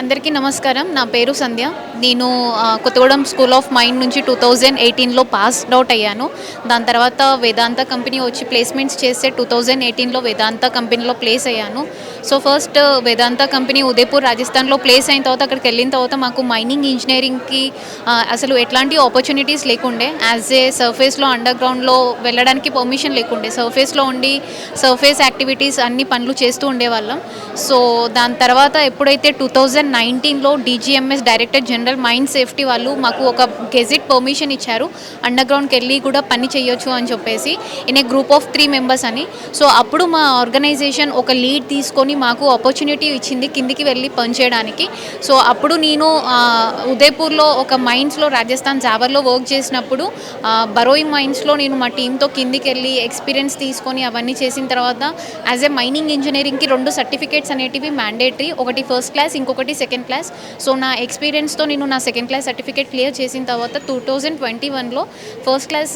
అందరికీ నమస్కారం. నా పేరు సంధ్య. నేను కొత్తగూడెం స్కూల్ ఆఫ్ మైండ్ నుంచి టూ థౌజండ్ ఎయిటీన్లో పాస్ అవుట్ అయ్యాను. దాని తర్వాత వేదాంత కంపెనీ వచ్చి ప్లేస్మెంట్స్ చేస్తే టూ థౌజండ్ ఎయిటీన్లో వేదాంత కంపెనీలో ప్లేస్ అయ్యాను. So first Vedanta company Udaipur రాజస్థాన్లో ప్లేస్ అయిన తర్వాత అక్కడికి వెళ్ళిన తర్వాత మాకు మైనింగ్ ఇంజనీరింగ్కి అసలు ఎట్లాంటి ఆపర్చునిటీస్ లేకుండే. యాజ్ ఏ సర్ఫేస్లో అండర్ గ్రౌండ్లో వెళ్ళడానికి పర్మిషన్ లేకుండే. సర్ఫేస్లో ఉండి సర్ఫేస్ యాక్టివిటీస్ అన్ని పనులు చేస్తూ ఉండేవాళ్ళం. సో దాని తర్వాత ఎప్పుడైతే టూ థౌజండ్ నైన్టీన్లో DGMS director general mine safety వాళ్ళు మాకు ఒక గెజిట్ పర్మిషన్ ఇచ్చారు. అండర్ గ్రౌండ్కి వెళ్ళి కూడా పని చేయొచ్చు అని చెప్పేసి in a group of three members అని. సో అప్పుడు మా ఆర్గనైజేషన్ ఒక లీడ్ తీసుకొని మాకు ఆపర్చునిటీ ఇచ్చింది కిందికి వెళ్ళి పనిచేయడానికి. సో అప్పుడు నేను ఉదయపూర్లో ఒక మైన్స్లో రాజస్థాన్ జావర్లో వర్క్ చేసినప్పుడు బరోయి మైన్స్లో నేను మా టీంతో కిందికి వెళ్ళి ఎక్స్పీరియన్స్ తీసుకొని అవన్నీ చేసిన తర్వాత యాజ్ ఏ మైనింగ్ ఇంజనీరింగ్కి రెండు సర్టిఫికేట్స్ అనేటివి మ్యాండేటరీ ఒకటి ఫస్ట్ క్లాస్ ఇంకొకటి సెకండ్ క్లాస్ సో నా ఎక్స్పీరియన్స్తో నేను నా సెకండ్ క్లాస్ సర్టిఫికేట్ క్లియర్ చేసిన తర్వాత టూ థౌజండ్ ట్వంటీ వన్లో ఫస్ట్ క్లాస్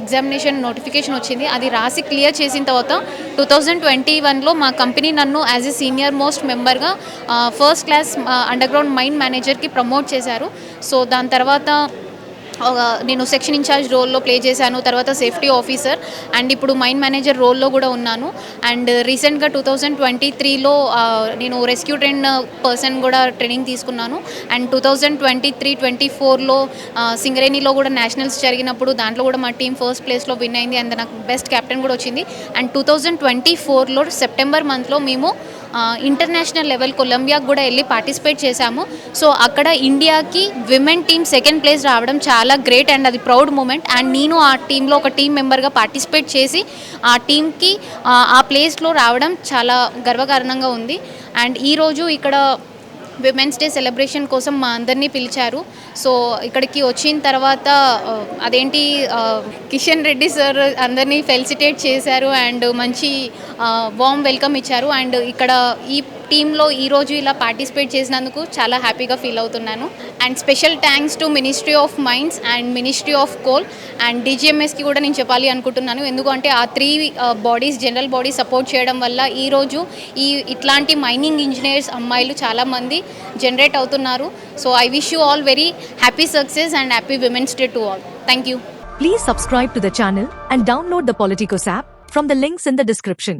ఎగ్జామినేషన్ నోటిఫికేషన్ వచ్చింది. అది రాసి క్లియర్ చేసిన తర్వాత టూ థౌజండ్ ట్వంటీ వన్లో మా కంపెనీ నన్ను యాజ్ ఎ సీనియర్ మోస్ట్ మెంబర్గా first class underground mine మేనేజర్కి ప్రమోట్ చేశారు. సో దాని తర్వాత నేను సెక్షన్ ఇన్ఛార్జ్ రోల్లో ప్లే చేశాను తర్వాత సేఫ్టీ ఆఫీసర్ అండ్ ఇప్పుడు మైండ్ మేనేజర్ రోల్లో కూడా ఉన్నాను. అండ్ రీసెంట్గా టూ థౌజండ్ ట్వంటీ త్రీలో నేను రెస్క్యూ ట్రైన్ పర్సన్ కూడా ట్రైనింగ్ తీసుకున్నాను. And two thousand twenty three twenty ఫోర్లో సింగరేణిలో కూడా నేషనల్స్ జరిగినప్పుడు దాంట్లో కూడా మా టీం ఫస్ట్ ప్లేస్లో విన్ అయింది అండ్ నాకు బెస్ట్ కెప్టెన్ కూడా వచ్చింది. అండ్ టూ థౌజండ్ ట్వంటీ ఫోర్లో సెప్టెంబర్ మంత్లో మేము ఇంటర్నేషనల్ లెవెల్ కొలంబియాకి కూడా వెళ్ళి పార్టిసిపేట్ చేశాము. సో అక్కడ ఇండియాకి విమెన్ టీం సెకండ్ ప్లేస్ రావడం చాలా గ్రేట్ అండ్ అది ప్రౌడ్ మూమెంట్ అండ్ నేను ఆ టీంలో ఒక టీం మెంబర్గా పార్టిసిపేట్ చేసి ఆ టీంకి ఆ ప్లేస్లో రావడం చాలా గర్వకారణంగా ఉంది. అండ్ ఈరోజు ఇక్కడ విమెన్స్ డే సెలబ్రేషన్ కోసం మా అందరినీ పిలిచారు. సో ఇక్కడికి వచ్చిన తర్వాత అదేంటి కిషన్ రెడ్డి సార్ అందరినీ ఫెలిసిటేట్ చేశారు. అండ్ మంచి వామ్ వెల్కమ్ ఇచ్చారు. అండ్ ఇక్కడ ఈ టీంలో ఈరోజు ఇలా పార్టిసిపేట్ చేసినందుకు చాలా హ్యాపీగా ఫీల్ అవుతున్నాను. And special thanks to ministry of mines and ministry of coal and డీజీఎంఎస్కి కూడా నేను చెప్పాలి అనుకుంటున్నాను. ఎందుకంటే ఆ three bodies general body support చేయడం వల్ల ఈరోజు ఈ ఇట్లాంటి మైనింగ్ ఇంజనీర్స్ అమ్మాయిలు చాలామంది జనరేట్ అవుతున్నారు. So I wish you all very happy success and happy women's day to all. Thank you. Please subscribe to the channel and download the Politicos app from the links in the description.